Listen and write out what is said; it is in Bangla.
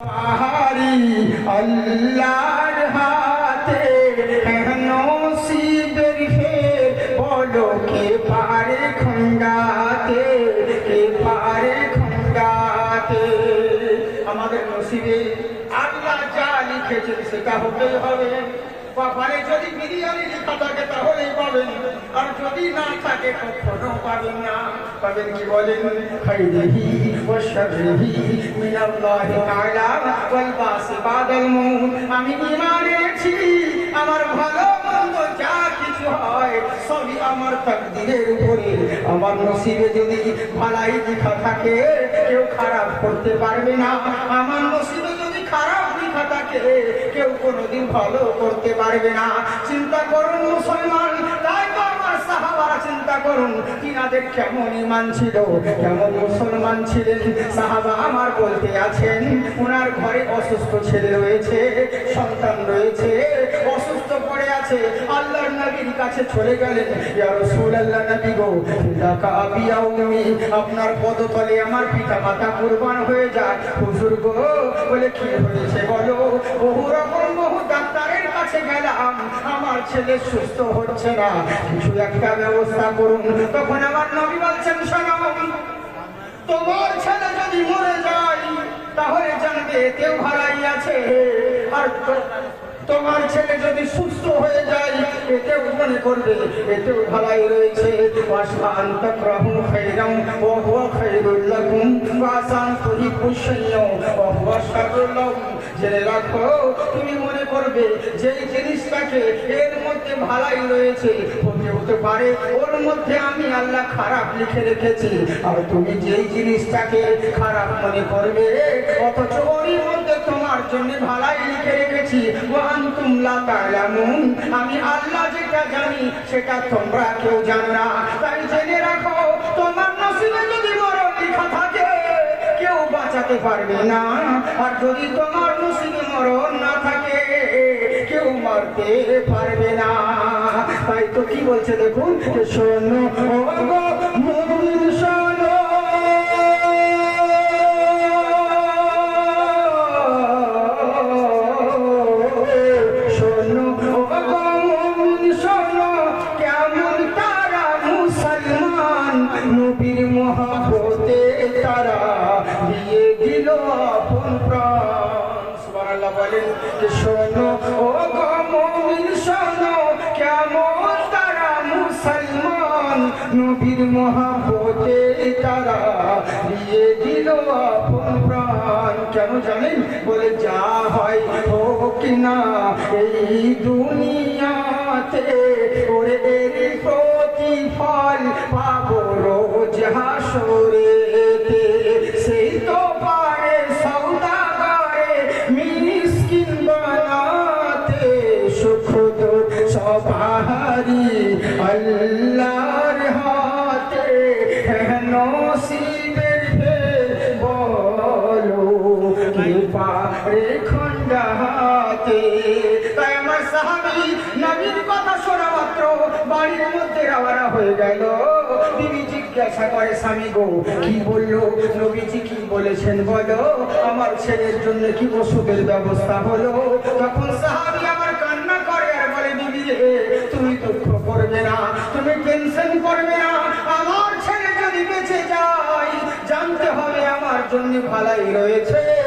পাহাড়ি আল্লাহর হাতে নসিবের ফের বলো কে পারে খন্ডাতে কে পারে খন্ডাতে আমাদের নসিবে আল্লাহ যা লিখেছেন সেটা হতেই হবে। কপালে যদি বিরিয়ানি লেখা থাকে তাহলেই পাবেন। আর যদি না থাকে, কখনো পাবেন না। পাবেন কি বলেন? আমি ঈমান এনেছি, আমার ভালো মন্দ যা কিছু হয় সবই আমার তাকদীরের উপরে। আমার নসিবে যদি ভালাই লেখা থাকে, কেউ খারাপ করতে পারবে না। আমার নসিবে যদি খারাপ লেখা থাকে কেউ কোনোদিন ভালো করতে পারবে না। চিন্তা করুন মুসলমান, তাই তো আমার সাহাবারা চিন্তা করুন কেমন ইমান ছিল, কেমন মুসলমান ছিলেন। সাহাবা আমার বলতে আছেন ওনার ঘরে অসুস্থ ছেলে রয়েছে, সন্তান রয়েছে, অসুস্থ পড়ে আছে। আল্লাহর নবীর কাছে চলে গেলেন, ইয়া রাসূলুল্লাহ নবী গো লাকা আবিয়া উম্মি আপনার পদতলে আমার পিতা মাতা কুরবান হয়ে যায়। হুজুর গো, বলে, কি হয়েছে বলো? বহু রকম কাছে গেলাম আমার ছেলে সুস্থ হচ্ছে না। কিছু একটা ব্যবস্থা করুন। তখন আমার নবী বলছেন, শোনো, তোমার ছেলে যদি মরে যায়, তাহলে জানবে কেউ ভালাই আছে। আর তোমার ছেলে যদি সুস্থ হয়ে যায় এতেও মনে করবে এতেও ভালাই রয়েছে। ওয়া হুয়া শাররুল লাকুম। জেনে রাখো, তুমি মনে করবে যে জিনিসটাকে এর মধ্যে ভালাই রয়েছে, হতে হতে পারে ওর মধ্যে আমি আল্লাহ খারাপ লিখে রেখেছি। আর তুমি যেই জিনিসটাকে খারাপ মনে করবে, অথচ ওরই মধ্যে তোমার জন্য ভালাই লিখে রেখেছি। ওয়ান তুমলা তালামুন। আমি আল্লাহ যেটা জানি, সেটা তোমরা কেউ জানো না। তাই জেনে রাখো বাঁচাতে পারবে না। আর যদি তোমার নসিবে মরণ না থাকে, কেউ মারতে পারবে না। তাই তো কি বলছে দেখুন শোনো বলেন, শোনো ও শোনো, কেমন তারা মুসলমান? নবীর মহাব্বতে তারা দিয়ে দিল আপন প্রাণ। কেন জানেন? বলে, যা হয় হোক না, এই দুনিয়াতে ওরে প্রতিফল পাবো রোজ হাসরেতে আল্লাহর হাতে নসিবের বলো কি পারে খন্ডাতে তাই কথা শোনা বাড়ির মধ্যে রওনা হয়ে গেল। বিবি জিজ্ঞাসা করে, স্বামী গো, কি বলল? নবীজি কি বলেছেন বলো? আমার ছেলের জন্য কি ওষুধের ব্যবস্থা হলো? তখন সাহাবি আমার কান্না করে আর বলে রে, তুমি দুঃখ করবে না। করবে না। আমার ছেলে যদি বেঁচে যায় জানতে হবে আমার জন্য ভালাই রয়েছে।